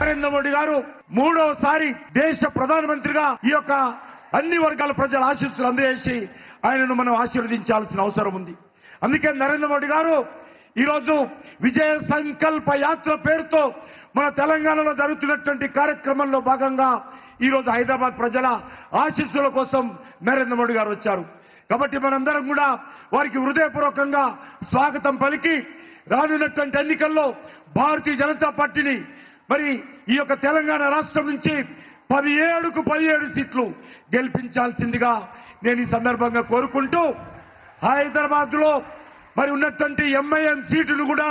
నరేంద్ర మోడీ గారు మూడోసారి దేశ ప్రధానమంత్రిగా ఈ యొక్క అన్ని వర్గాల ప్రజల ఆశీస్సులు అందజేసి ఆయనను మనం ఆశీర్వదించాల్సిన అవసరం ఉంది. అందుకే నరేంద్ర మోడీ గారు ఈరోజు విజయ సంకల్ప యాత్ర పేరుతో మన తెలంగాణలో జరుగుతున్నటువంటి కార్యక్రమంలో భాగంగా ఈరోజు హైదరాబాద్ ప్రజల ఆశీస్సుల కోసం నరేంద్ర మోడీ గారు వచ్చారు. కాబట్టి మనందరం కూడా వారికి హృదయపూర్వకంగా స్వాగతం పలికి రానున్నటువంటి ఎన్నికల్లో భారతీయ జనతా పార్టీని మరి ఈ యొక్క తెలంగాణ రాష్ట్రం నుంచి పదిహేడుకు పదిహేడు సీట్లు గెలిపించాల్సిందిగా నేను ఈ సందర్భంగా కోరుకుంటూ హైదరాబాద్లో మరి ఉన్నటువంటి ఎంఐఎం సీటును కూడా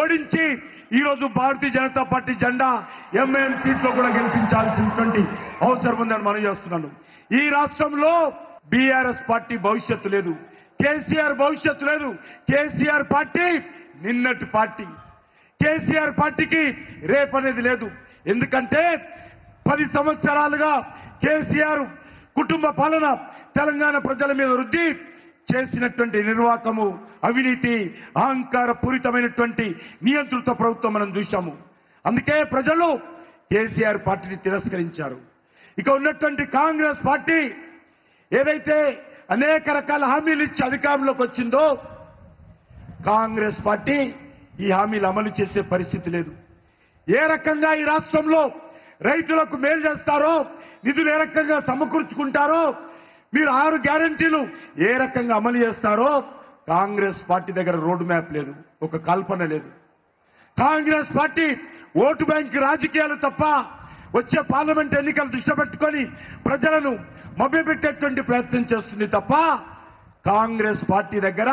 ఓడించి ఈరోజు భారతీయ జనతా పార్టీ జెండా ఎంఐఎం సీట్లో కూడా గెలిపించాల్సినటువంటి అవసరం ఉందని మనం చేస్తున్నాను. ఈ రాష్ట్రంలో బీఆర్ఎస్ పార్టీ భవిష్యత్తు లేదు. కేసీఆర్ భవిష్యత్తు లేదు. కేసీఆర్ పార్టీ నిన్నటి పార్టీ. కేసీఆర్ పార్టీకి రేపు అనేది లేదు. ఎందుకంటే పది సంవత్సరాలుగా కేసీఆర్ కుటుంబ పాలన తెలంగాణ ప్రజల మీద వృద్ధి చేసినటువంటి నిర్వాకము అవినీతి అహంకార పూరితమైనటువంటి నియంత్రిత ప్రభుత్వం మనం చూశాము. అందుకే ప్రజలు కేసీఆర్ పార్టీని తిరస్కరించారు. ఇక ఉన్నటువంటి కాంగ్రెస్ పార్టీ ఏదైతే అనేక రకాల హామీలు ఇచ్చి అధికారంలోకి వచ్చిందో కాంగ్రెస్ పార్టీ ఈ హామీలు అమలు చేసే పరిస్థితి లేదు. ఏ రకంగా ఈ రాష్ట్రంలో రైతులకు మేలు చేస్తారో నిధులు ఏ రకంగా సమకూర్చుకుంటారో మీరు ఆరు గ్యారంటీలు ఏ రకంగా అమలు చేస్తారో కాంగ్రెస్ పార్టీ దగ్గర రోడ్ మ్యాప్ లేదు ఒక కల్పన లేదు. కాంగ్రెస్ పార్టీ ఓటు బ్యాంక్ రాజకీయాలు తప్ప వచ్చే పార్లమెంట్ ఎన్నికలు దృష్టి పెట్టుకొని ప్రజలను మభ్యపెట్టేటువంటి ప్రయత్నం చేస్తుంది తప్ప కాంగ్రెస్ పార్టీ దగ్గర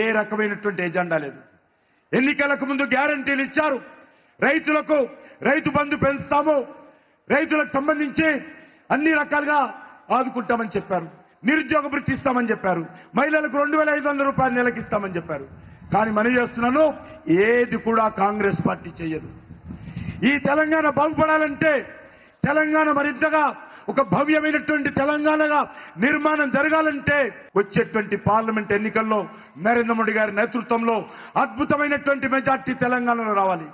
ఏ రకమైనటువంటి ఎజెండా లేదు. ఎన్నికలకు ముందు గ్యారంటీలు ఇచ్చారు. రైతులకు రైతు బంధు పెంచుతాము. రైతులకు సంబంధించి అన్ని రకాలుగా ఆదుకుంటామని చెప్పారు. నిరుద్యోగ వృత్తి ఇస్తామని చెప్పారు. మహిళలకు రెండు వేల ఐదు వందల రూపాయలు నెలకిస్తామని చెప్పారు. కానీ మనం చేస్తున్నాను ఏది కూడా కాంగ్రెస్ పార్టీ చేయదు ఈ తెలంగాణ బాగుపడాలంటే తెలంగాణ మరింతగా ఒక భవ్యమైనటువంటి తెలంగాణగా నిర్మాణం జరగాలంటే వచ్చేటువంటి పార్లమెంట్ ఎన్నికల్లో నరేంద్ర మోడీ గారి నేతృత్వంలో అద్భుతమైనటువంటి మెజార్టీ తెలంగాణలో రావాలి.